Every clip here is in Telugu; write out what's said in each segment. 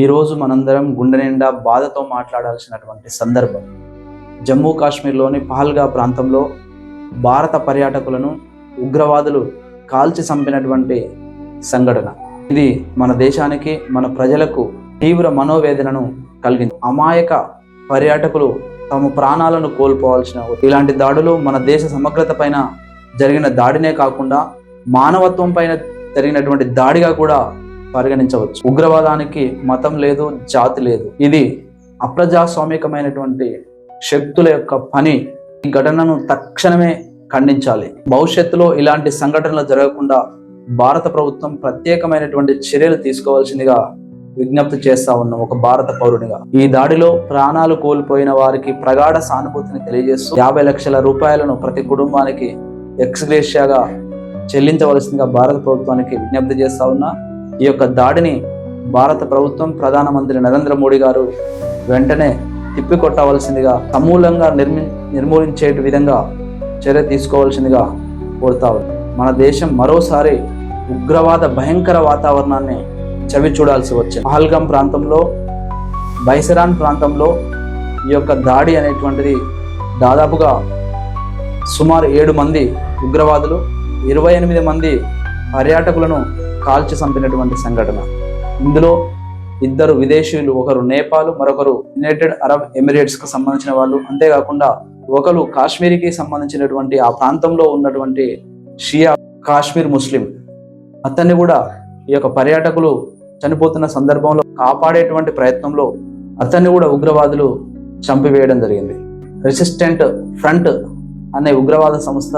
ఈరోజు మనందరం గుండె నిండా బాధతో మాట్లాడాల్సినటువంటి సందర్భం. జమ్మూ కాశ్మీర్లోని పహల్గా ప్రాంతంలో భారత పర్యాటకులను ఉగ్రవాదులు కాల్చి చంపినటువంటి సంఘటన. ఇది మన దేశానికి మన ప్రజలకు తీవ్ర మనోవేదనను కలిగింది. అమాయక పర్యాటకులు తమ ప్రాణాలను కోల్పోవాల్సిన ఇలాంటి దాడులు మన దేశ సమగ్రత పైన జరిగిన దాడినే కాకుండా మానవత్వం పైన జరిగినటువంటి దాడిగా కూడా పరిగణించవచ్చు. ఉగ్రవాదానికి మతం లేదు జాతి లేదు. ఇది అప్రజాస్వామికమైనటువంటి శక్తుల యొక్క పని. ఈ ఘటనను తక్షణమే ఖండించాలి. భవిష్యత్తులో ఇలాంటి సంఘటనలు జరగకుండా భారత ప్రభుత్వం ప్రత్యేకమైనటువంటి చర్యలు తీసుకోవాల్సిందిగా విజ్ఞప్తి చేస్తా ఉన్నాం ఒక భారత పౌరునిగా ఈ దాడిలో ప్రాణాలు కోల్పోయిన వారికి ప్రగాఢ సానుభూతిని తెలియజేస్తూ యాభై లక్షల రూపాయలను ప్రతి కుటుంబానికి ఎక్స్గ్రేషియాగా చెల్లించవలసిందిగా భారత ప్రభుత్వానికి విజ్ఞప్తి చేస్తా ఉన్నా. ఈ యొక్క దాడిని భారత ప్రభుత్వం ప్రధానమంత్రి నరేంద్ర మోడీ గారు వెంటనే తిప్పికొట్టవలసిందిగా సమూలంగా నిర్మి నిర్మూలించే విధంగా చర్య తీసుకోవాల్సిందిగా కోరుతా మన దేశం మరోసారి ఉగ్రవాద భయంకర వాతావరణాన్ని చవి చూడాల్సి వచ్చింది. పహల్గాం ప్రాంతంలో బైసరాన్ ప్రాంతంలో ఈ యొక్క దాడి అనేటువంటిది దాదాపుగా సుమారు ఏడు మంది ఉగ్రవాదులు ఇరవై ఎనిమిది మంది పర్యాటకులను కాల్చి చంపినటువంటి సంఘటన. ఇందులో ఇద్దరు విదేశీయులు ఒకరు నేపాల్ మరొకరు యునైటెడ్ అరబ్ ఎమిరేట్స్కి సంబంధించిన వాళ్ళు. అంతేకాకుండా ఒకరు కాశ్మీర్కి సంబంధించినటువంటి ఆ ప్రాంతంలో ఉన్నటువంటి షియా కాశ్మీర్ ముస్లిం. అతన్ని కూడా ఈ యొక్క పర్యాటకులు చనిపోతున్న సందర్భంలో కాపాడేటువంటి ప్రయత్నంలో అతన్ని కూడా ఉగ్రవాదులు చంపివేయడం జరిగింది. రెసిస్టెంట్ ఫ్రంట్ అనే ఉగ్రవాద సంస్థ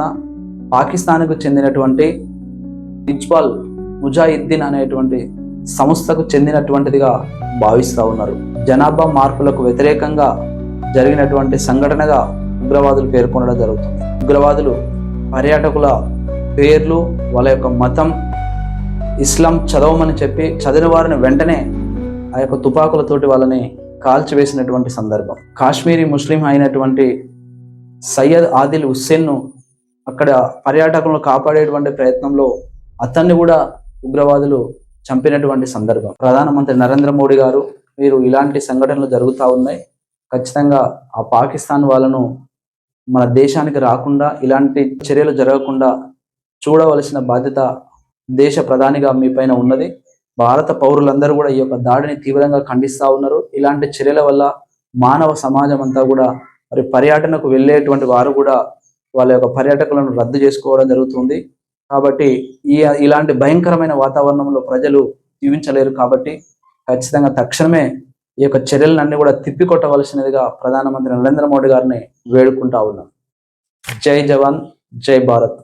పాకిస్తాన్కు చెందినటువంటి ఇజ్బాల్ ముజాహిద్దీన్ అనేటువంటి సంస్థకు చెందినటువంటిదిగా భావిస్తూ ఉన్నారు. జనాభా మార్పులకు వ్యతిరేకంగా జరిగినటువంటి సంఘటనగా ఉగ్రవాదులు పేర్కొనడం జరుగుతుంది. ఉగ్రవాదులు పర్యాటకుల పేర్లు వాళ్ళ యొక్క మతం ఇస్లాం చదవమని చెప్పి చదివిన వారిని వెంటనే ఆ యొక్క తుపాకులతోటి వాళ్ళని కాల్చివేసినటువంటి సందర్భం. కాశ్మీరీ ముస్లిం అయినటువంటి సయ్యద్ ఆదిల్ హుస్సేన్ను అక్కడ పర్యాటకులను కాపాడేటువంటి ప్రయత్నంలో అతన్ని కూడా ఉగ్రవాదులు చంపినటువంటి సందర్భం. ప్రధానమంత్రి నరేంద్ర మోడీ గారు మీరు ఇలాంటి సంఘటనలు జరుగుతూ ఉన్నాయి. ఖచ్చితంగా ఆ పాకిస్తాన్ వాళ్ళను మన దేశానికి రాకుండా ఇలాంటి చర్యలు జరగకుండా చూడవలసిన బాధ్యత దేశ ప్రధానిగా మీ పైన ఉన్నది. భారత పౌరులందరూ కూడా ఈ యొక్క దాడిని తీవ్రంగా ఖండిస్తా ఉన్నారు. ఇలాంటి చర్యల వల్ల మానవ సమాజం అంతా కూడా మరి పర్యటనకు వెళ్ళేటువంటి వారు కూడా వాళ్ళ యొక్క పర్యాటకులను రద్దు చేసుకోవడం జరుగుతుంది. కాబట్టి ఈ ఇలాంటి భయంకరమైన వాతావరణంలో ప్రజలు జీవించలేరు కాబట్టి ఖచ్చితంగా తక్షణమే ఈ యొక్క చర్యలన్నీ కూడా తిప్పికొట్టవలసినదిగా ప్రధానమంత్రి నరేంద్ర మోడీ గారిని వేడుకుంటా ఉన్నాం. జై జవాన్ జై భారత్.